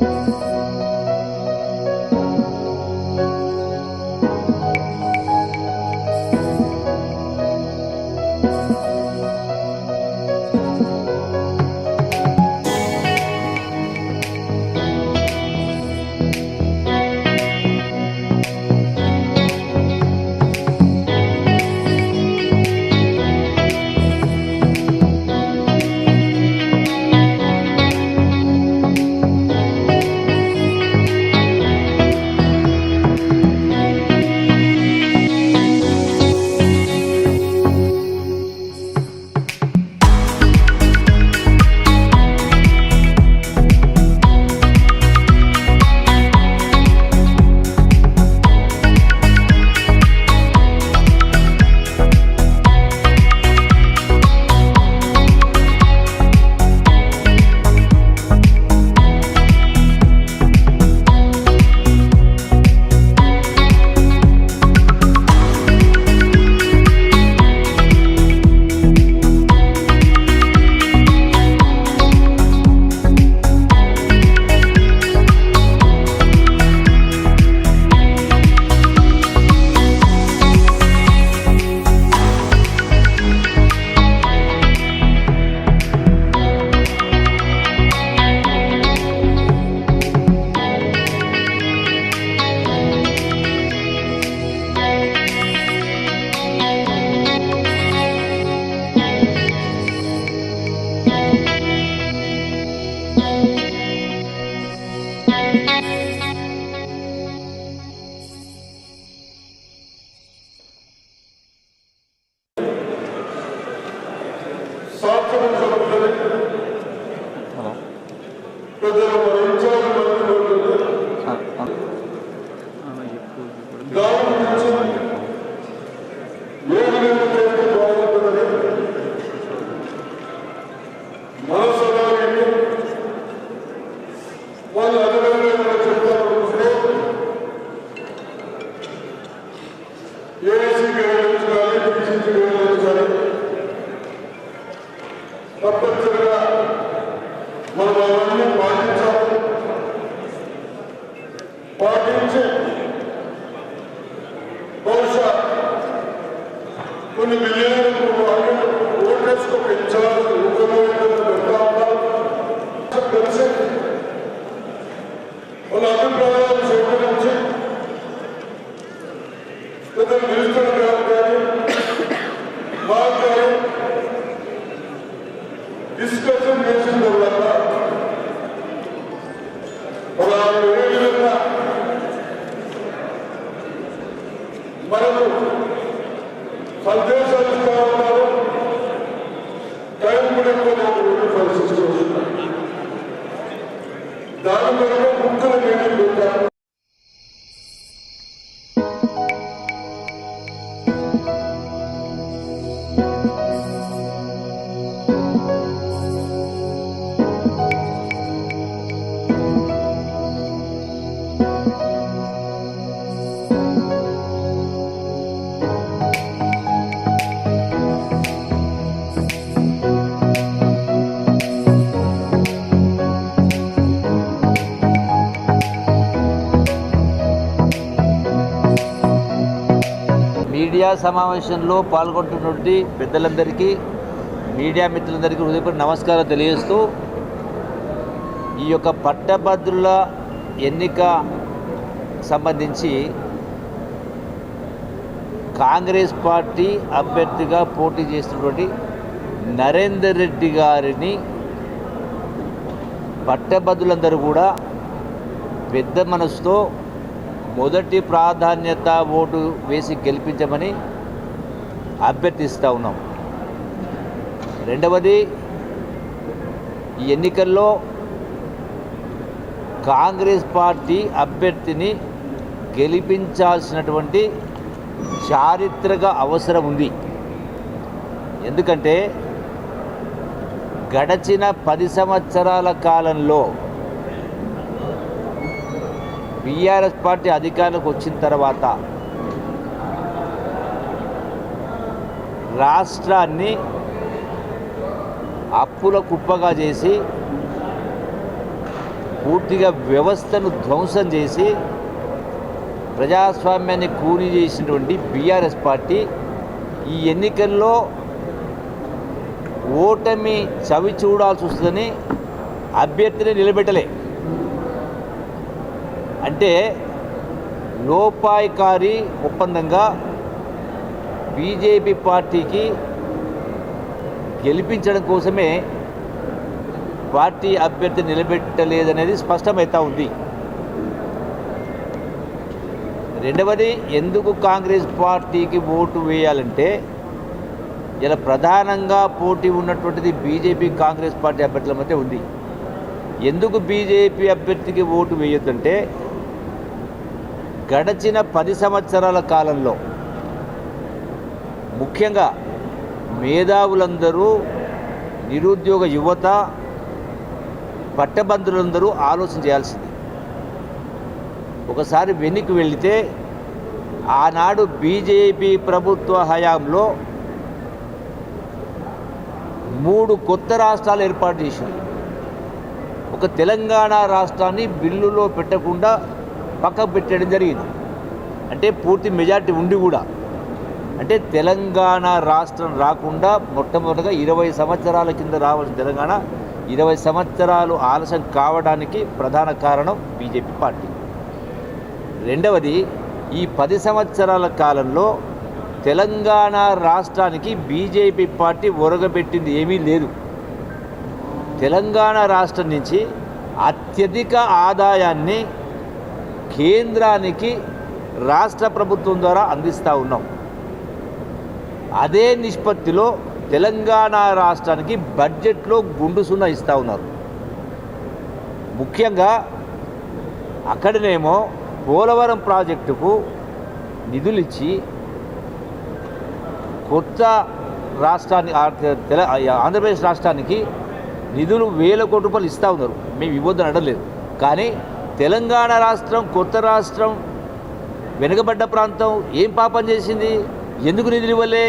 సంవత్సరం మనం అవన్నీ పాటించాలి పాటించి బహుశా కొన్ని మిలియన్లు ఓటర్స్కు పెంచాలి ఉద్యమం పెడతా ఉన్నారు కలిసి వాళ్ళ అభిప్రాయాలు సేకరించి ఇతను మినిస్టర్ మీడియా సమావేశంలో పాల్గొంటున్నటువంటి పెద్దలందరికీ మీడియా మిత్రులందరికీ హృదయపూర్వక నమస్కారం తెలియజేస్తూ ఈ యొక్క పట్టభద్రుల ఎన్నిక సంబంధించి కాంగ్రెస్ పార్టీ అభ్యర్థిగా పోటీ చేస్తున్నటువంటి నరేందర్ రెడ్డి గారిని పట్టభద్రులందరూ కూడా పెద్ద మనసుతో మొదటి ప్రాధాన్యత ఓటు వేసి గెలిపించమని అభ్యర్థిస్తూ ఉన్నాం. రెండవది ఈ ఎన్నికల్లో కాంగ్రెస్ పార్టీ అభ్యర్థిని గెలిపించాల్సినటువంటి చారిత్రక అవసరం ఉంది. ఎందుకంటే గడచిన పది సంవత్సరాల కాలంలో బీఆర్ఎస్ పార్టీ అధికారంలోకి వచ్చిన తర్వాత రాష్ట్రాన్ని అప్పుల కుప్పగా చేసి పూర్తిగా వ్యవస్థను ధ్వంసం చేసి ప్రజాస్వామ్యాన్ని కూలీ చేసినటువంటి బీఆర్ఎస్ పార్టీ ఈ ఎన్నికల్లో ఓటమి చవి చూడాల్సి వస్తుందని అభ్యర్థిని నిలబెట్టలే. అంటే లోపాయికారి ఒప్పందంగా బీజేపీ పార్టీకి గెలిపించడం కోసమే పార్టీ అభ్యర్థి నిలబెట్టలేదనేది స్పష్టమవుతా ఉంది. రెండవది ఎందుకు కాంగ్రెస్ పార్టీకి ఓటు వేయాలంటే ఇలా ప్రధానంగా పోటీ ఉన్నటువంటిది బీజేపీ కాంగ్రెస్ పార్టీ అభ్యర్థుల మధ్య ఉంది. ఎందుకు బీజేపీ అభ్యర్థికి ఓటు వేయొద్దంటే గడచిన పది సంవత్సరాల కాలంలో ముఖ్యంగా మేధావులందరూ నిరుద్యోగ యువత పట్టభద్రులందరూ ఆలోచన చేయాల్సింది. ఒకసారి వెనక్కి వెళితే ఆనాడు బీజేపీ ప్రభుత్వ హయాంలో మూడు కొత్త రాష్ట్రాలు ఏర్పాటు చేసింది ఒక తెలంగాణ రాష్ట్రాన్ని బిల్లులో పెట్టకుండా పక్కకు పెట్టడం జరిగింది. అంటే పూర్తి మెజార్టీ ఉండి కూడా. అంటే తెలంగాణ రాష్ట్రం రాకుండా మొట్టమొదటిగా ఇరవై సంవత్సరాల కింద రావాల్సిన తెలంగాణ ఇరవై సంవత్సరాలు ఆలస్యం కావడానికి ప్రధాన కారణం బీజేపీ పార్టీ. రెండవది ఈ పది సంవత్సరాల కాలంలో తెలంగాణ రాష్ట్రానికి బీజేపీ పార్టీ ఒరగబెట్టింది ఏమీ లేదు. తెలంగాణ రాష్ట్రం నుంచి అత్యధిక ఆదాయాన్ని కేంద్రానికి రాష్ట్ర ప్రభుత్వం ద్వారా అందిస్తూ ఉన్నాం. అదే నిష్పత్తిలో తెలంగాణ రాష్ట్రానికి బడ్జెట్లో గుండు సున్నా ఇస్తూ ఉన్నారు. ముఖ్యంగా అక్కడనేమో పోలవరం ప్రాజెక్టుకు నిధులిచ్చి కొత్త రాష్ట్రాన్ని తెల- ఆంధ్రప్రదేశ్ రాష్ట్రానికి నిధులు వేల కోట్ల రూపాయలు ఇస్తూ ఉన్నారు. మేము ఇవ్వద్దని అడగలేదు కానీ తెలంగాణ రాష్ట్రం కొత్త రాష్ట్రం వెనుకబడ్డ ప్రాంతం ఏం పాపం చేసింది? ఎందుకు నిధులు ఇవ్వలే?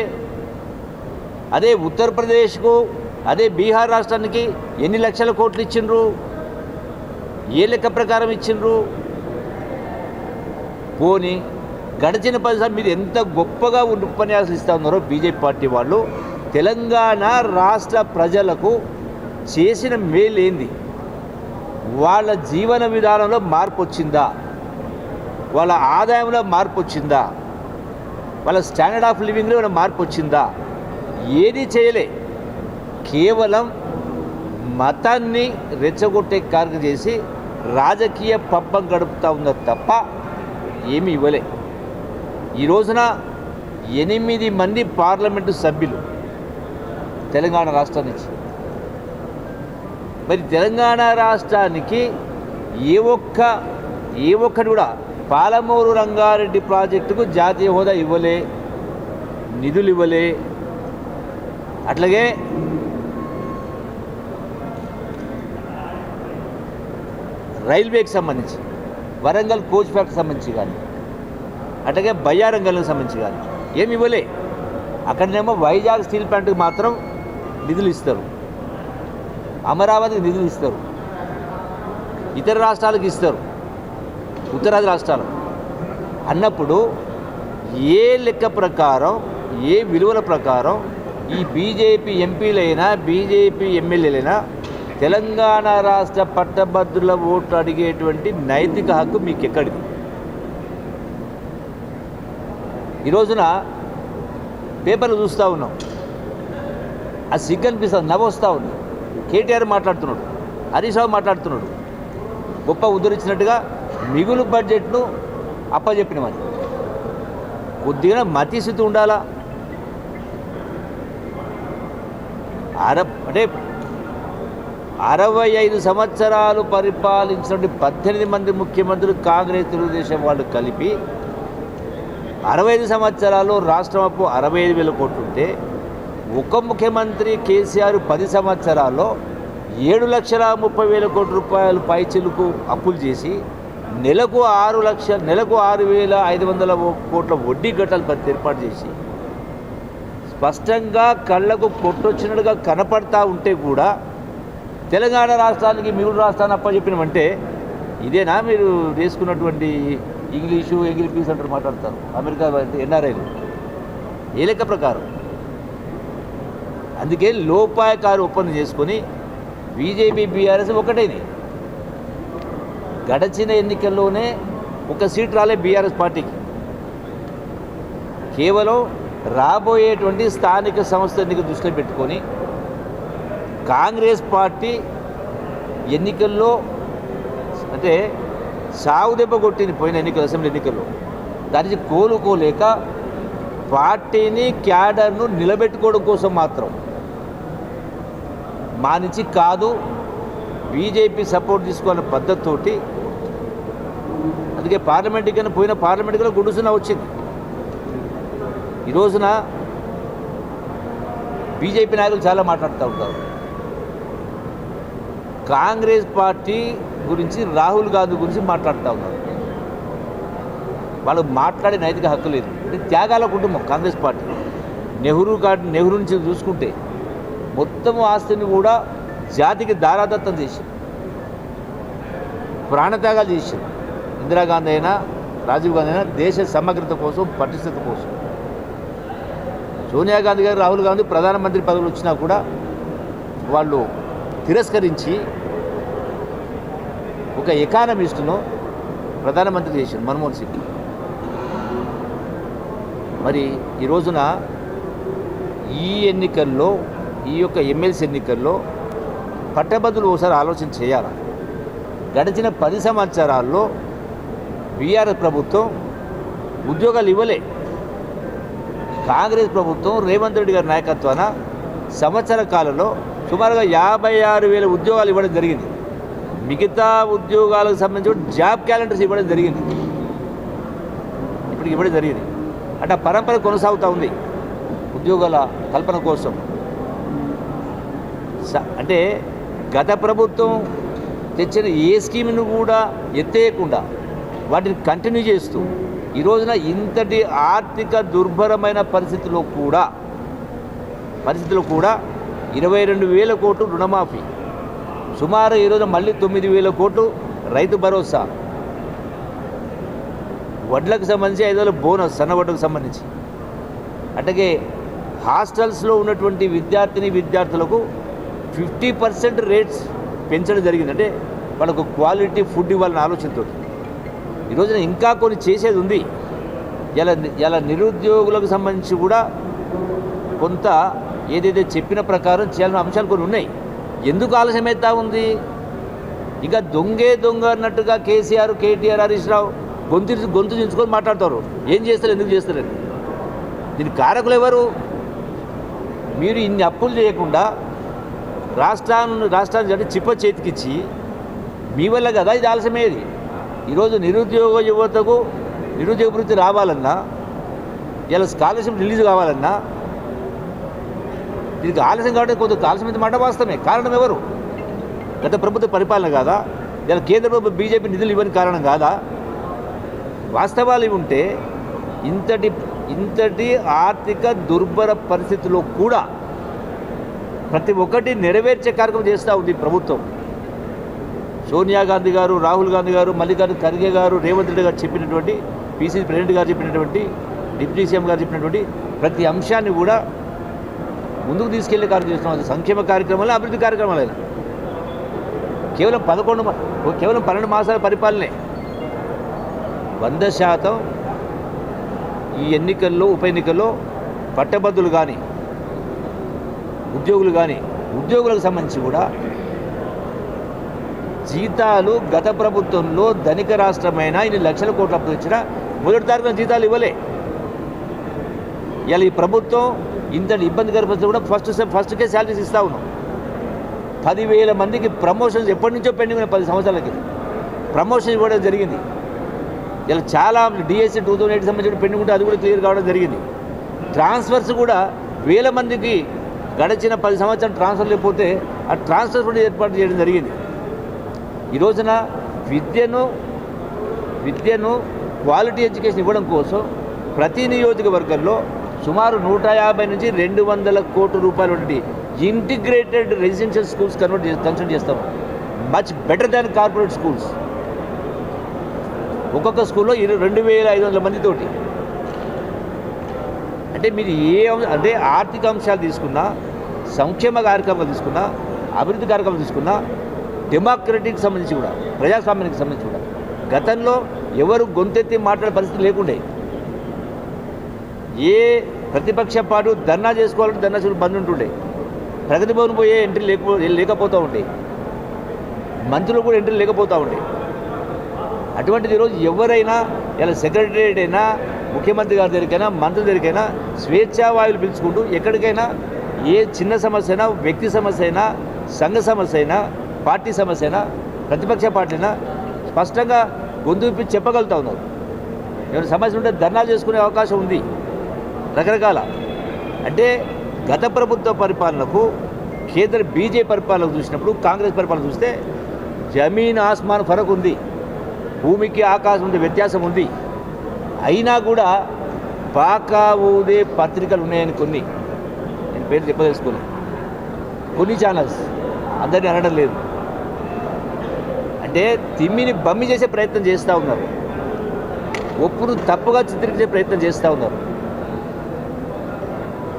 అదే ఉత్తరప్రదేశ్కు అదే బీహార్ రాష్ట్రానికి ఎన్ని లక్షల కోట్లు ఇచ్చిండ్రు? ఏ లెక్క ప్రకారం ఇచ్చిండ్రు? పోని గడిచిన పది మీద మీరు ఎంత గొప్పగా ఉపన్యాసాలు ఇస్తా ఉన్నారో బీజేపీ పార్టీ వాళ్ళు తెలంగాణ రాష్ట్ర ప్రజలకు చేసిన మేలేంది? వాళ్ళ జీవన విధానంలో మార్పు వచ్చిందా? వాళ్ళ ఆదాయంలో మార్పు వచ్చిందా? వాళ్ళ స్టాండర్డ్ ఆఫ్ లివింగ్లో ఏమైనా మార్పు వచ్చిందా? ఏది చేయలే. కేవలం మతాన్ని రెచ్చగొట్టే కార్యం చేసి రాజకీయ పబ్బం గడుపుతూ ఉన్నది తప్ప ఏమి ఇవ్వలే. ఈ రోజున ఎనిమిది మంది పార్లమెంటు సభ్యులు తెలంగాణ రాష్ట్రం నుంచి మరి తెలంగాణ రాష్ట్రానికి ఏ ఒక్క ఏ ఒక్కటి కూడా పాలమూరు రంగారెడ్డి ప్రాజెక్టుకు జాతీయ హోదా ఇవ్వలే నిధులు ఇవ్వలే. అట్లాగే రైల్వేకి సంబంధించి వరంగల్ కోచ్ ఫ్యాక్టరీకి సంబంధించి కానీ అట్లాగే బయ్యారంగల్కి సంబంధించి కానీ ఏమి ఇవ్వలే. అక్కడనేమో వైజాగ్ స్టీల్ ప్లాంట్కి మాత్రం నిధులు ఇస్తారు. అమరావతికి నిధులు ఇస్తారు. ఇతర రాష్ట్రాలకు ఇస్తారు. ఉత్తరాది రాష్ట్రాలు అన్నప్పుడు ఏ లెక్క ప్రకారం ఏ విలువల ప్రకారం ఈ బీజేపీ ఎంపీలైనా బీజేపీ ఎమ్మెల్యేలైనా తెలంగాణ రాష్ట్ర పట్టభద్రుల ఓట్లు అడిగేటువంటి నైతిక హక్కు మీకు ఎక్కడిది ఈ రోజున పేపర్లు చూస్తూ ఉన్నాం. ఆ సిగ్గు అనిపిస్తుంది నవ్వు వస్తూ ఉంది. కేటీఆర్ మాట్లాడుతున్నాడు హరీష్ రావు మాట్లాడుతున్నాడు. గొప్ప ఉద్ధరించినట్టుగా మిగులు బడ్జెట్ను అప్పచెప్పిన మరి కొద్దిగా మతిస్థితి ఉండాలా? అర అంటే అరవై ఐదు సంవత్సరాలు పరిపాలించినటువంటి పద్దెనిమిది మంది ముఖ్యమంత్రులు కాంగ్రెస్ తెలుగుదేశం వాళ్ళు కలిపి అరవై ఐదు సంవత్సరాలు రాష్ట్రం అప్పు అరవై ఐదు వేల కోట్లుంటే ఒక ముఖ్యమంత్రి కేసీఆర్ పది సంవత్సరాల్లో ఏడు లక్షల ముప్పై వేల కోటి రూపాయలు పైచిలుకు అప్పులు చేసి నెలకు ఆరు లక్ష నెలకు ఆరు వేల ఐదు వందల కోట్ల వడ్డీ ఘటాలు ఏర్పాటు చేసి స్పష్టంగా కళ్ళకు కొట్టొచ్చినట్టుగా కనపడతా ఉంటే కూడా తెలంగాణ రాష్ట్రానికి మిగులు రాష్ట్రాన్ని అప్పచెప్పినమంటే ఇదేనా మీరు తీసుకున్నటువంటి ఇంగ్లీషు ఎంగిల్ పీస్ అంటారు మాట్లాడతారు అమెరికా ఎన్ఆర్ఐలు ఏ లెక్క ప్రకారం? అందుకే లోపాయకారు ఒప్పందం చేసుకొని బీజేపీ బీఆర్ఎస్ ఒకటైంది గడచిన ఎన్నికల్లోనే ఒక సీట్ రాలే బీఆర్ఎస్ పార్టీకి. కేవలం రాబోయేటువంటి స్థానిక సంస్థ ఎన్నిక దృష్టిలో పెట్టుకొని కాంగ్రెస్ పార్టీ ఎన్నికల్లో అంటే సాగు దెబ్బ కొట్టింది పోయిన ఎన్నికలు అసెంబ్లీ ఎన్నికల్లో. దానికి కోలుకోలేక పార్టీని క్యాడర్ను నిలబెట్టుకోవడం కోసం మాత్రం మా నుంచి కాదు బీజేపీ సపోర్ట్ తీసుకోవాలనే పద్ధతితోటి అందుకే పార్లమెంట్ కన్నా పోయిన పార్లమెంట్ కన్నా గుడుసున వచ్చింది. ఈ రోజున బీజేపీ నాయకులు చాలా మాట్లాడుతూ ఉంటారు. కాంగ్రెస్ పార్టీ గురించి రాహుల్ గాంధీ గురించి మాట్లాడుతూ ఉన్నారు. వాళ్ళు మాట్లాడే నైతిక హక్కు లేదు. అంటే త్యాగాల కుటుంబం కాంగ్రెస్ పార్టీ. నెహ్రూ కార్డు నెహ్రూ నుంచి చూసుకుంటే మొత్తం ఆస్తిని కూడా జాతికి దారాదత్తం చేసింది. ప్రాణత్యాగాలు చేసింది. ఇందిరాగాంధీ అయినా రాజీవ్ గాంధీ అయినా దేశ సమగ్రత కోసం పటిష్టత కోసం. సోనియా గాంధీ గారు రాహుల్ గాంధీ ప్రధానమంత్రి పదవులు వచ్చినా కూడా వాళ్ళు తిరస్కరించి ఒక ఎకానమిస్టును ప్రధానమంత్రి చేశారు మన్మోహన్ సింగ్. మరి ఈ రోజున ఈ ఎన్నికల్లో ఈ యొక్క ఎమ్మెల్సీ ఎన్నికల్లో పట్టభద్రులు ఒకసారి ఆలోచన చేయాలి? గడిచిన పది సంవత్సరాల్లో బీఆర్ఎస్ ప్రభుత్వం ఉద్యోగాలు ఇవ్వలే. కాంగ్రెస్ ప్రభుత్వం రేవంత్ రెడ్డి గారి నాయకత్వాన సంవత్సర కాలంలో సుమారుగా యాభై ఆరు వేల ఉద్యోగాలు ఇవ్వడం జరిగింది. మిగతా ఉద్యోగాలకు సంబంధించి జాబ్ క్యాలెండర్స్ ఇవ్వడం జరిగింది. ఇప్పుడు ఇవ్వడం జరిగింది. అంటే ఆ పరంపర కొనసాగుతూ ఉంది. ఉద్యోగాల కల్పన కోసం. అంటే గత ప్రభుత్వం తెచ్చిన ఏ స్కీమ్ను కూడా ఎత్తేయకుండా వాటిని కంటిన్యూ చేస్తూ ఈ రోజున ఇంతటి ఆర్థిక దుర్భరమైన పరిస్థితిలో కూడా పరిస్థితులు కూడా ఇరవై రెండు వేల కోట్లు రుణమాఫీ. సుమారు ఈ మళ్ళీ తొమ్మిది వేల కోట్లు రైతు భరోసా. వడ్లకు సంబంధించి ఐదు వేల బోనస్ సన్నవడ్లకు సంబంధించి. అట్లాగే హాస్టల్స్లో ఉన్నటువంటి విద్యార్థిని విద్యార్థులకు ఫిఫ్టీ పర్సెంట్ రేట్స్ పెంచడం జరిగింది. అంటే వాళ్ళకు క్వాలిటీ ఫుడ్ ఇవ్వాలనే ఆలోచనతో. ఈరోజున ఇంకా కొన్ని చేసేది ఉంది. ఇలా ఇలా నిరుద్యోగులకు సంబంధించి కూడా కొంత ఏదైతే చెప్పిన ప్రకారం చేయాల్సిన అంశాలు కొన్ని ఉన్నాయి. ఎందుకు ఆలస్యమవుతా ఉంది? ఇక దొంగే దొంగ అన్నట్టుగా కేసీఆర్ కేటీఆర్ హరీష్ రావు గొంతు గొంతు దించుకొని మాట్లాడతారు. ఏం చేస్తారు ఎందుకు చేస్తారని దీని కారకులు ఎవరు? మీరు ఇన్ని అప్పులు చేయకుండా రాష్ట్రాన్ని రాష్ట్రాన్ని అంటే చిప్ప చేతికిచ్చి మీ వల్ల కదా ఇది ఆలస్యమేది ఈరోజు నిరుద్యోగ యువతకు నిరుద్యోగ వృత్తి రావాలన్నా ఇలా స్కాలర్షిప్ రిలీజ్ కావాలన్నా దీనికి ఆలస్యం కాబట్టి కొంత ఆలస్యమైన మాట వాస్తవమే. కారణం ఎవరు? గత ప్రభుత్వ పరిపాలన కాదా? ఇలా కేంద్ర ప్రభుత్వం బీజేపీ నిధులు ఇవ్వని కారణం కాదా? వాస్తవాలు ఇవి ఉంటే ఇంతటి ఇంతటి ఆర్థిక దుర్భర పరిస్థితుల్లో కూడా ప్రతి ఒక్కటి నెరవేర్చే కార్యక్రమం చేస్తూ ఉంది ప్రభుత్వం. సోనియా గాంధీ గారు రాహుల్ గాంధీ గారు మల్లికార్జున ఖర్గే గారు రేవంత్ రెడ్డి గారు చెప్పినటువంటి పీసీసీ ప్రెసిడెంట్ గారు చెప్పినటువంటి డిప్యూటీ సీఎం గారు చెప్పినటువంటి ప్రతి అంశాన్ని కూడా ముందుకు తీసుకెళ్ళే కార్యక్రమం చేస్తున్నాం. అది సంక్షేమ కార్యక్రమాలు అభివృద్ధి కార్యక్రమాలు. కేవలం పదకొండు కేవలం పన్నెండు మాసాల పరిపాలనే. వంద శాతం ఈ ఎన్నికల్లో ఉప ఎన్నికల్లో పట్టభద్రులు కానీ ఉద్యోగులు కానీ ఉద్యోగులకు సంబంధించి కూడా జీతాలు గత ప్రభుత్వంలో ధనిక రాష్ట్రమైన ఇన్ని లక్షల కోట్ల అప్పు తెచ్చిన మొదటి తారీఖున జీతాలు ఇవ్వలే. ఇలా ఈ ప్రభుత్వం ఇంతటి ఇబ్బందికర పరిస్థితి కూడా ఫస్ట్ ఫస్ట్కే శాలరీస్ ఇస్తూ ఉన్నాం. పదివేల మందికి ప్రమోషన్స్ ఎప్పటి నుంచో పెండింగ్ ఉన్నాయి పది సంవత్సరాల క్రితం ప్రమోషన్ ఇవ్వడం జరిగింది. ఇలా చాలా డిఎస్సి టూ థౌసండ్ ఎయిట్ సంబంధించిన పెండింగ్ ఉంటే అది కూడా క్లియర్ కావడం జరిగింది. ట్రాన్స్ఫర్స్ కూడా వేల మందికి గడిచిన పది సంవత్సరాలు ట్రాన్స్ఫర్ లేకపోతే ఆ ట్రాన్స్ఫర్ కూడా ఏర్పాటు చేయడం జరిగింది. ఈ రోజున విద్యను విద్యను క్వాలిటీ ఎడ్యుకేషన్ ఇవ్వడం కోసం ప్రతి నియోజకవర్గంలో సుమారు నూట యాభై నుంచి రెండు వందల కోట్ల రూపాయల వంటి integrated residential schools convert consult చేస్తాం. Much better than corporate schools. ఒక్కొక్క స్కూల్లో ఇరవై రెండు వేల ఐదు వందల మందితోటి. అంటే మీరు ఏ అంటే ఆర్థిక అంశాలు తీసుకున్నా సంక్షేమ కార్యక్రమాలు తీసుకున్నా అభివృద్ధి కార్యక్రమాలు తీసుకున్నా డెమోక్రటీకి సంబంధించి కూడా ప్రజాస్వామ్యానికి సంబంధించి కూడా గతంలో ఎవరు గొంతెత్తి మాట్లాడే పరిస్థితి లేకుండే. ఏ ప్రతిపక్ష పాటు ధర్నా చేసుకోవాలంటే ధర్నా చూడు బంద్ ఉంటుండే. ప్రగతి భవన్ పోయే ఎంట్రీ లేకపో లేకపోతూ ఉండే. మంత్రులు కూడా ఎంట్రీ లేకపోతూ ఉండే. అటువంటిది ఈరోజు ఎవరైనా ఇలా సెక్రటరియట్ అయినా ముఖ్యమంత్రి గారి దగ్గరికైనా మంత్రి దగ్గరికైనా స్వేచ్ఛా వాయువులు పిలుచుకుంటూ ఎక్కడికైనా ఏ చిన్న సమస్య అయినా వ్యక్తి సమస్య అయినా సంఘ సమస్య అయినా పార్టీ సమస్య అయినా ప్రతిపక్ష పార్టీ అయినా స్పష్టంగా గొంతుపి చెప్పగలుగుతా ఉన్నారు. ఏమైనా సమస్య ఉంటే ధర్నాలు చేసుకునే అవకాశం ఉంది. రకరకాల. అంటే గత ప్రభుత్వ పరిపాలనకు కేంద్ర బీజేపీ పరిపాలన చూసినప్పుడు కాంగ్రెస్ పరిపాలన చూస్తే జమీన్ ఆస్మాన్ ఫరక్ ఉంది. భూమికి ఆకాశం ఉండే వ్యత్యాసం ఉంది. అయినా కూడా పాకా ఊదే పత్రికలు ఉన్నాయని కొన్ని. నేను పేరు చెప్పదలుచుకోను. కొన్ని ఛానల్స్ అందరినీ అనడం లేదు. అంటే తిమ్మిని బమ్మి చేసే ప్రయత్నం చేస్తూ ఉన్నారు. ఒప్పును తప్పుగా చిత్రించే ప్రయత్నం చేస్తూ ఉన్నారు.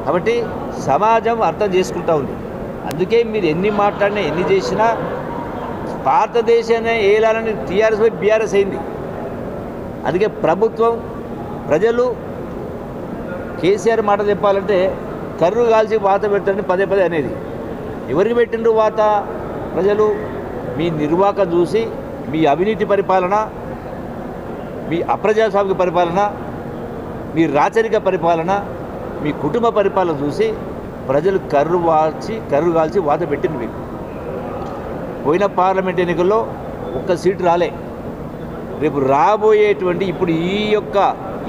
కాబట్టి సమాజం అర్థం చేసుకుంటూ ఉంది. అందుకే మీరు ఎన్ని మాట్లాడినా ఎన్ని చేసినా భారతదేశాన్ని ఏలాలని టీఆర్ఎస్ పోయి బీఆర్ఎస్ అయింది. అందుకే ప్రభుత్వం ప్రజలు కేసీఆర్ మాట చెప్పాలంటే కర్రు కాల్చి వాత పెడతారని పదే పదే అనేది. ఎవరికి పెట్టిండ్రు వాత? ప్రజలు మీ నిర్వాహకం చూసి మీ అవినీతి పరిపాలన మీ అప్రజాస్వామిక పరిపాలన మీ రాచరిక పరిపాలన మీ కుటుంబ పరిపాలన చూసి ప్రజలు కర్రు వాల్చి కర్రు కాల్చి వాత పెట్టింది మీకు పోయిన పార్లమెంట్ ఎన్నికల్లో ఒక్క సీటు రాలే. రేపు రాబోయేటువంటి ఇప్పుడు ఈ యొక్క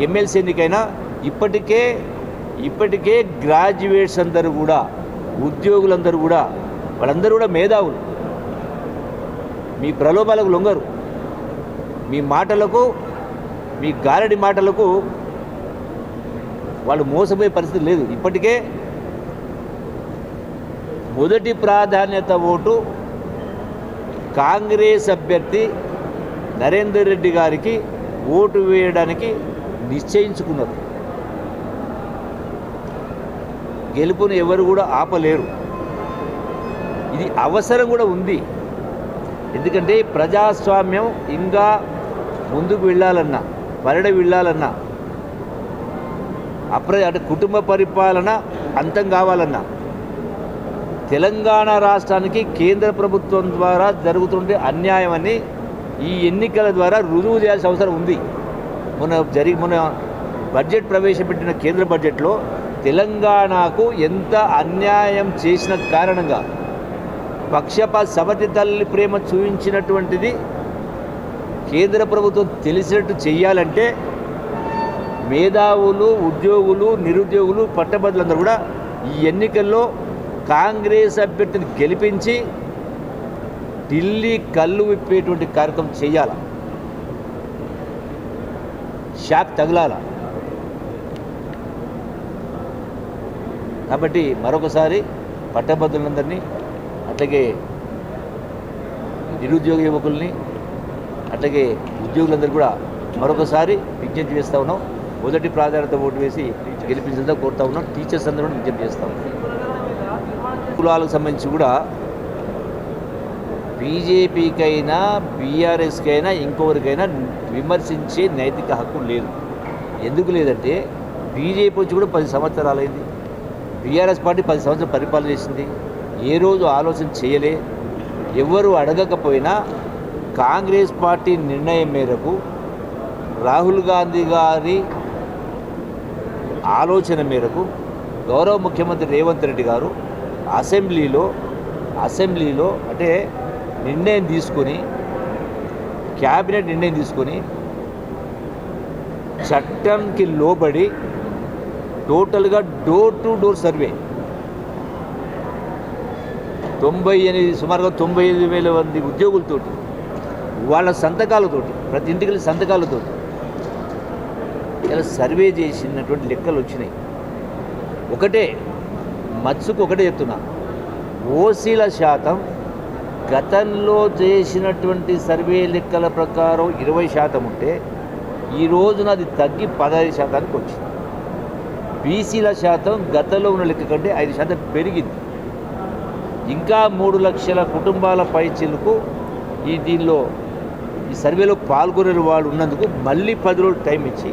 ఎమ్మెల్సీ ఎన్నికైనా ఇప్పటికే ఇప్పటికే గ్రాడ్యుయేట్స్ అందరూ కూడా ఉద్యోగులందరూ కూడా వాళ్ళందరూ కూడా మేధావులు. మీ ప్రలోభాలకు లొంగరు. మీ మాటలకు మీ గారడి మాటలకు వాళ్ళు మోసపోయే పరిస్థితి లేదు. ఇప్పటికే మొదటి ప్రాధాన్యత ఓటు కాంగ్రెస్ అభ్యర్థి నరేందర్ రెడ్డి గారికి ఓటు వేయడానికి నిశ్చయించుకున్నారు. గెలుపును ఎవరు కూడా ఆపలేరు. ఇది అవసరం కూడా ఉంది. ఎందుకంటే ప్రజాస్వామ్యం ఇంకా ముందుకు వెళ్ళాలన్నా పరిడ వెళ్ళాలన్నా అప్ర అంటే కుటుంబ పరిపాలన అంతం కావాలన్నా తెలంగాణ రాష్ట్రానికి కేంద్ర ప్రభుత్వం ద్వారా జరుగుతుండే అన్యాయం అని ఈ ఎన్నికల ద్వారా రుజువు చేయాల్సిన అవసరం ఉంది. మొన్న జరిగి మొన్న బడ్జెట్ ప్రవేశపెట్టిన కేంద్ర బడ్జెట్లో తెలంగాణకు ఎంత అన్యాయం చేసిన కారణంగా పక్షపాత సవతి తల్లి ప్రేమ చూపించినటువంటిది కేంద్ర ప్రభుత్వం తెలిసినట్టు చేయాలంటే మేధావులు ఉద్యోగులు నిరుద్యోగులు పట్టభద్రులందరూ కూడా ఈ ఎన్నికల్లో కాంగ్రెస్ అభ్యర్థిని గెలిపించి ఢిల్లీ కళ్ళు విప్పేటువంటి కార్యక్రమం చేయాలి షాక్ తగలాల. కాబట్టి మరొకసారి పట్టభద్రులందరినీ అట్లాగే నిరుద్యోగ యువకుల్ని అట్లాగే ఉద్యోగులందరూ కూడా మరొకసారి విజ్ఞప్తి చేస్తూ ఉన్నాం. మొదటి ప్రాధాన్యత ఓటు వేసి గెలిపించడంతో కోరుతా ఉన్నాం. టీచర్స్ అందరూ కూడా విజ్ఞప్తి చేస్తూ ఉన్నాం. కులాలకు సంబంధించి కూడా బీజేపీకైనా బీఆర్ఎస్కైనా ఇంకొకరికైనా విమర్శించే నైతిక హక్కు లేదు. ఎందుకు లేదంటే బీజేపీ వచ్చి కూడా పది సంవత్సరాలైంది. బీఆర్ఎస్ పార్టీ పది సంవత్సరాలు పరిపాలన చేసింది. ఏ రోజు ఆలోచన చేయలే. ఎవరు అడగకపోయినా కాంగ్రెస్ పార్టీ నిర్ణయం మేరకు రాహుల్ గాంధీ గారి ఆలోచన మేరకు గౌరవ ముఖ్యమంత్రి రేవంత్ రెడ్డి గారు అసెంబ్లీలో అసెంబ్లీలో అంటే నిర్ణయం తీసుకొని క్యాబినెట్ నిర్ణయం తీసుకొని చట్టంకి లోబడి టోటల్గా డోర్ టు డోర్ సర్వే. తొంభై ఎనిమిది సుమారుగా తొంభై ఎనిమిది వేల మంది ఉద్యోగులతోటి వాళ్ళ సంతకాలతోటి ప్రతి ఇంటికి వెళ్ళి సంతకాలతోటి ఇలా సర్వే చేసినటువంటి లెక్కలు వచ్చినాయి. ఒకటే మత్స్సుకు ఒకటే చెప్తున్నా ఓసీల శాతం గతంలో చేసినటువంటి సర్వే లెక్కల ప్రకారం ఇరవై శాతం ఉంటే ఈ రోజున అది తగ్గి పదహైదు శాతానికి వచ్చింది. బీసీల శాతం గతంలో ఉన్న లెక్క కంటే ఐదు శాతం పెరిగింది. ఇంకా మూడు లక్షల కుటుంబాల పైచిలకు ఈ దీనిలో ఈ సర్వేలో పాల్గొనే వాళ్ళు ఉన్నందుకు మళ్ళీ పది రోజులు టైం ఇచ్చి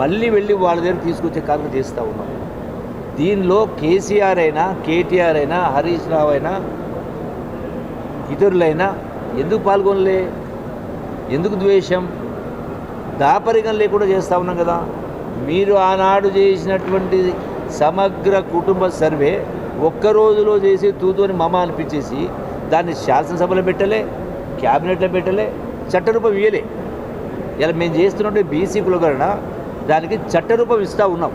మళ్ళీ వెళ్ళి వాళ్ళ దగ్గర తీసుకొచ్చే కార్యక్రమం చేస్తూ ఉన్నాం. దీనిలో కేసీఆర్ అయినా కేటీఆర్ అయినా హరీష్ రావు అయినా ఇతరులైనా ఎందుకు పాల్గొనలే? ఎందుకు ద్వేషం? దాపరికం లేకుండా చేస్తూ ఉన్నాం కదా. మీరు ఆనాడు చేసినటువంటి సమగ్ర కుటుంబ సర్వే ఒక్క రోజులో చేసి తూతోని మమ అనిపించేసి దాన్ని శాసనసభలో పెట్టలే క్యాబినెట్లో పెట్టలే చట్టరూపం ఇయ్యలే. ఇలా మేము చేస్తున్నట్టు బీసీ కులగరణ దానికి చట్టరూపం ఇస్తూ ఉన్నాం.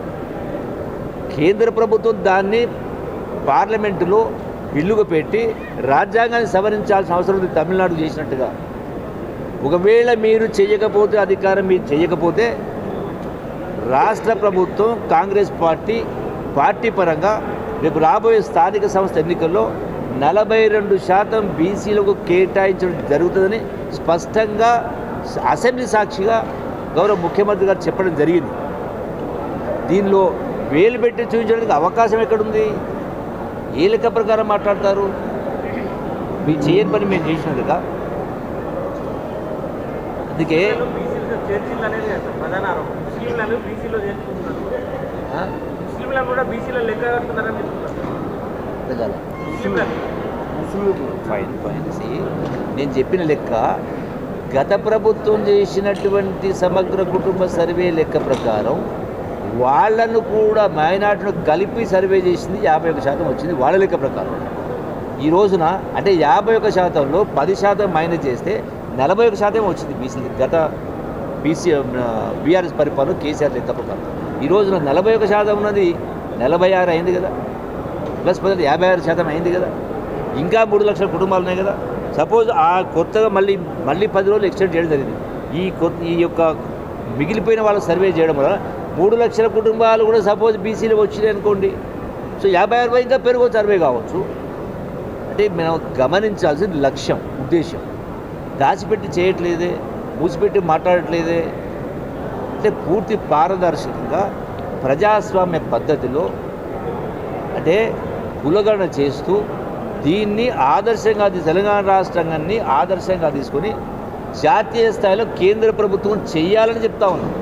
కేంద్ర ప్రభుత్వం దాన్ని పార్లమెంటులో బిల్లుగా పెట్టి రాజ్యాంగాన్ని సవరించాల్సిన అవసరం ఉంది తమిళనాడు చేసినట్టుగా. ఒకవేళ మీరు చేయకపోతే అధికారం మీరు చేయకపోతే రాష్ట్ర ప్రభుత్వం కాంగ్రెస్ పార్టీ పార్టీ పరంగా రేపు రాబోయే స్థానిక సంస్థ ఎన్నికల్లో నలభై రెండు శాతం బీసీలకు కేటాయించడం జరుగుతుందని స్పష్టంగా అసెంబ్లీ సాక్షిగా గౌరవ ముఖ్యమంత్రి గారు చెప్పడం జరిగింది. దీనిలో వేలు పెట్టి చూపించడానికి అవకాశం ఎక్కడుంది? ఏ లెక్క ప్రకారం మాట్లాడతారు? మీరు చేయని పని మేము చేసినట్టుగా అందుకే ప్రధాన బీసీలో చేర్చుకుంటున్నారు కూడా బీసీలో లెక్క ఫైన్ ఫైన్ నేను చెప్పిన లెక్క గత ప్రభుత్వం చేసినటువంటి సమగ్ర కుటుంబ సర్వే లెక్క ప్రకారం వాళ్ళను కూడా మైనార్టీను కలిపి సర్వే చేసింది యాభై ఒక శాతం వచ్చింది వాళ్ళ లెక్క ప్రకారం. ఈ రోజున అంటే యాభై ఒక శాతంలో పది శాతం మైనస్ చేస్తే నలభై ఒక శాతం వచ్చింది బీసీ గత బీసీ బీఆర్ఎస్ పరిపాలన కేసీఆర్ లెక్క ప్రకారం. ఈ రోజున నలభై ఒక శాతం ఉన్నది నలభై ఆరు అయింది కదా. ప్లస్ పది యాభై ఆరు శాతం అయింది కదా. ఇంకా మూడు లక్షల కుటుంబాలు ఉన్నాయి కదా. సపోజ్ ఆ కొత్తగా మళ్ళీ మళ్ళీ పది రోజులు ఎక్స్టెండ్ చేయడం జరిగింది. ఈ కొత్త ఈ యొక్క మిగిలిపోయిన వాళ్ళు సర్వే చేయడం వల్ల మూడు లక్షల కుటుంబాలు కూడా సపోజ్ బీసీలో వచ్చినాయి అనుకోండి. సో యాభై అరవై ఇంకా పెరుగు అరవై కావచ్చు. అంటే మనం గమనించాల్సిన లక్ష్యం ఉద్దేశం దాచిపెట్టి చేయట్లేదే మూసిపెట్టి మాట్లాడట్లేదే. అంటే పూర్తి పారదర్శకంగా ప్రజాస్వామ్య పద్ధతిలో అంటే కులగణన చేస్తూ దీన్ని ఆదర్శంగా తెలంగాణ రాష్ట్రాన్ని ఆదర్శంగా తీసుకొని జాతీయ స్థాయిలో కేంద్ర ప్రభుత్వం చేయాలని చెప్తా ఉన్నాం.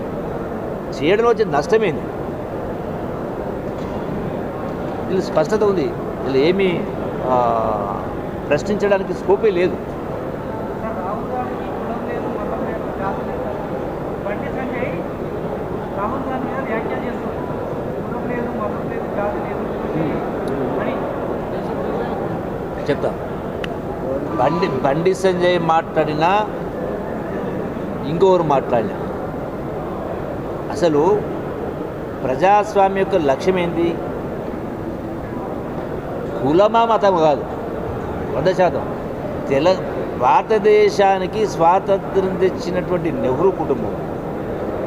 చేయడంలో వచ్చే నష్టమేంది? వీళ్ళు స్పష్టత ఉంది. వీళ్ళు ఏమీ ప్రశ్నించడానికి స్కోపే లేదు. చెప్తా. బండి బండి సంజయ్ మాట్లాడినా ఇంకొకరు మాట్లాడినా. అసలు ప్రజాస్వామ్యం యొక్క లక్ష్యం ఏంటి? కులమా మతం కాదు. వంద శాతం. తెల భారతదేశానికి స్వాతంత్రం తెచ్చినటువంటి నెహ్రూ కుటుంబం.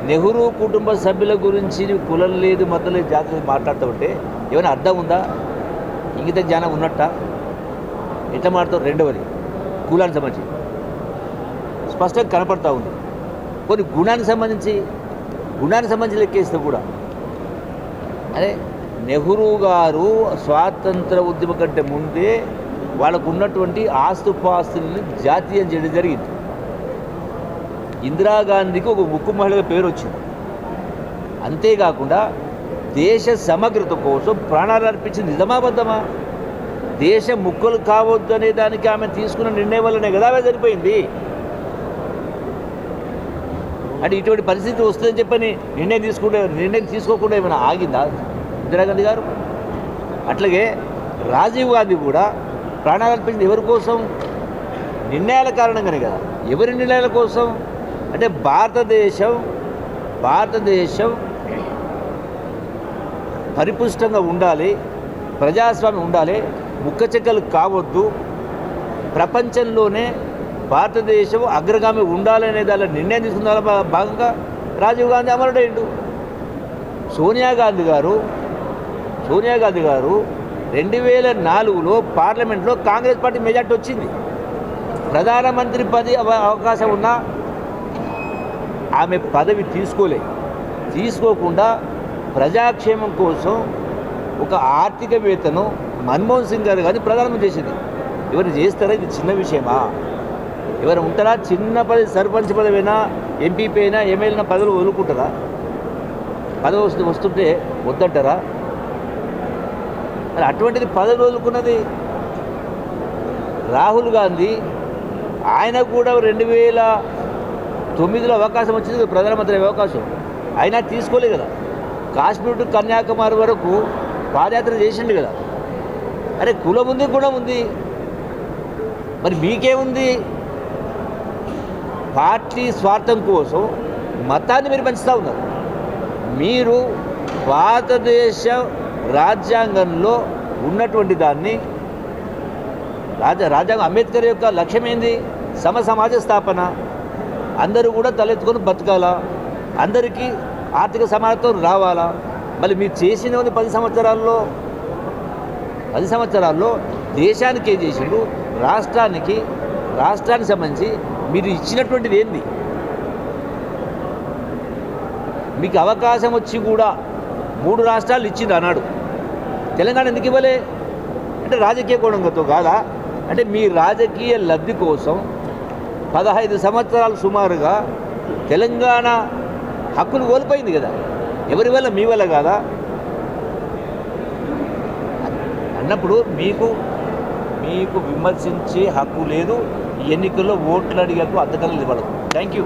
నెహ్రూ కుటుంబ సభ్యుల గురించి కులం లేదు మతం లేదు జాతి లేదు మాట్లాడుతూ ఉంటే ఏమైనా అర్థం ఉందా? ఇంగిత జ్ఞానం ఉన్నట్ట? ఎట్లా మాడతారు రెండవది కులానికి సంబంధించి. స్పష్టంగా కనపడతా ఉంది. కొన్ని గుణానికి సంబంధించి గుణానికి సంబంధించి లెక్కేస్తే కూడా. అదే నెహ్రూ గారు స్వాతంత్ర ఉద్యమం కంటే ముందే వాళ్ళకు ఉన్నటువంటి ఆస్తుపాస్తుల్ని జాతీయం చేయడం జరిగింది. ఇందిరాగాంధీకి ఒక ముక్కు మహిళగా పేరు వచ్చింది. అంతేకాకుండా దేశ సమగ్రత కోసం ప్రాణాలు అర్పించింది. నిజమాబద్ధమా దేశం ముక్కలు కావద్దు అనే దానికి ఆమె తీసుకున్న నిర్ణయం వల్లనే కదా ఆమె అంటే ఇటువంటి పరిస్థితి వస్తుందని చెప్పని నిర్ణయం తీసుకుంటే నిర్ణయం తీసుకోకుండా ఏమైనా ఆగిందా ఇందిరాగాంధీ గారు? అట్లాగే రాజీవ్ గాంధీ కూడా ప్రాణాలు అర్పించింది ఎవరి కోసం? నిర్ణయాల కారణంగానే కదా. ఎవరి నిర్ణయాల కోసం? అంటే భారతదేశం భారతదేశం పరిపుష్టంగా ఉండాలి ప్రజాస్వామ్యం ఉండాలి ముక్క చెక్కలు కావద్దు ప్రపంచంలోనే భారతదేశం అగ్రగామి ఉండాలనే దాని నిర్ణయం తీసుకున్న భాగంగా రాజీవ్ గాంధీ అమరుడైండు. సోనియా గాంధీ గారు సోనియా గాంధీ గారు రెండు వేల నాలుగులో పార్లమెంట్లో కాంగ్రెస్ పార్టీ మెజార్టీ వచ్చింది. ప్రధానమంత్రి పది అవ- అవకాశం ఉన్నా ఆమె పదవి తీసుకోలే. తీసుకోకుండా ప్రజాక్షేమం కోసం ఒక ఆర్థికవేత్తను మన్మోహన్ సింగ్ గారు కానీ ప్రధానమంత్రి చేసింది. ఇవన్నీ చేస్తారా? ఇది చిన్న విషయమా? ఎవరు ఉంటారా? చిన్న పదవి సర్పంచ్ పదవైనా ఎంపీపీ అయినా ఎమ్మెల్యేనా పదవులు వదులుకుంటారా? పదవి వస్తు వస్తుంటే వద్దంటారా? మరి అటువంటిది పదవి వదులుకున్నది రాహుల్ గాంధీ. ఆయన కూడా రెండు వేల తొమ్మిదిలో అవకాశం వచ్చింది ప్రధానమంత్రి అవకాశం. అయినా తీసుకోలే కదా. కాశ్మీర్ టు కన్యాకుమారి వరకు పాదయాత్ర చేసిండు కదా. అరే కులం ఉంది గుణం ఉంది. మరి మీకేముంది? పార్టీ స్వార్థం కోసం మతాన్ని మీరు పెంచుతూ ఉన్నారు. మీరు భారతదేశ రాజ్యాంగంలో ఉన్నటువంటి దాన్ని రాజ రాజ్యాంగం అంబేద్కర్ యొక్క లక్ష్యం ఏంది? సమ సమాజ స్థాపన. అందరూ కూడా తలెత్తుకొని బతకాలా? అందరికీ ఆర్థిక సమానత్వం రావాలా? మళ్ళీ మీరు చేసిన పది సంవత్సరాల్లో పది సంవత్సరాల్లో దేశానికి ఏం చేసిండు? రాష్ట్రానికి రాష్ట్రానికి సంబంధించి మీరు ఇచ్చినటువంటిది ఏంది? మీకు అవకాశం వచ్చి కూడా మూడు రాష్ట్రాలు ఇచ్చింది అన్నాడు. తెలంగాణ ఎందుకు ఇవ్వలే? అంటే రాజకీయ కోణంతో కాదా? అంటే మీ రాజకీయ లబ్ధి కోసం పదహైదు సంవత్సరాలు సుమారుగా తెలంగాణ హక్కులు కోల్పోయింది కదా. ఎవరి వల్ల? మీ వల్ల కాదా? అన్నప్పుడు మీకు మీకు విమర్శించే హక్కు లేదు. ఎన్నికల్లో ఓట్లు అడిగే అద్దకాలు ఇవ్వడం థ్యాంక్ యూ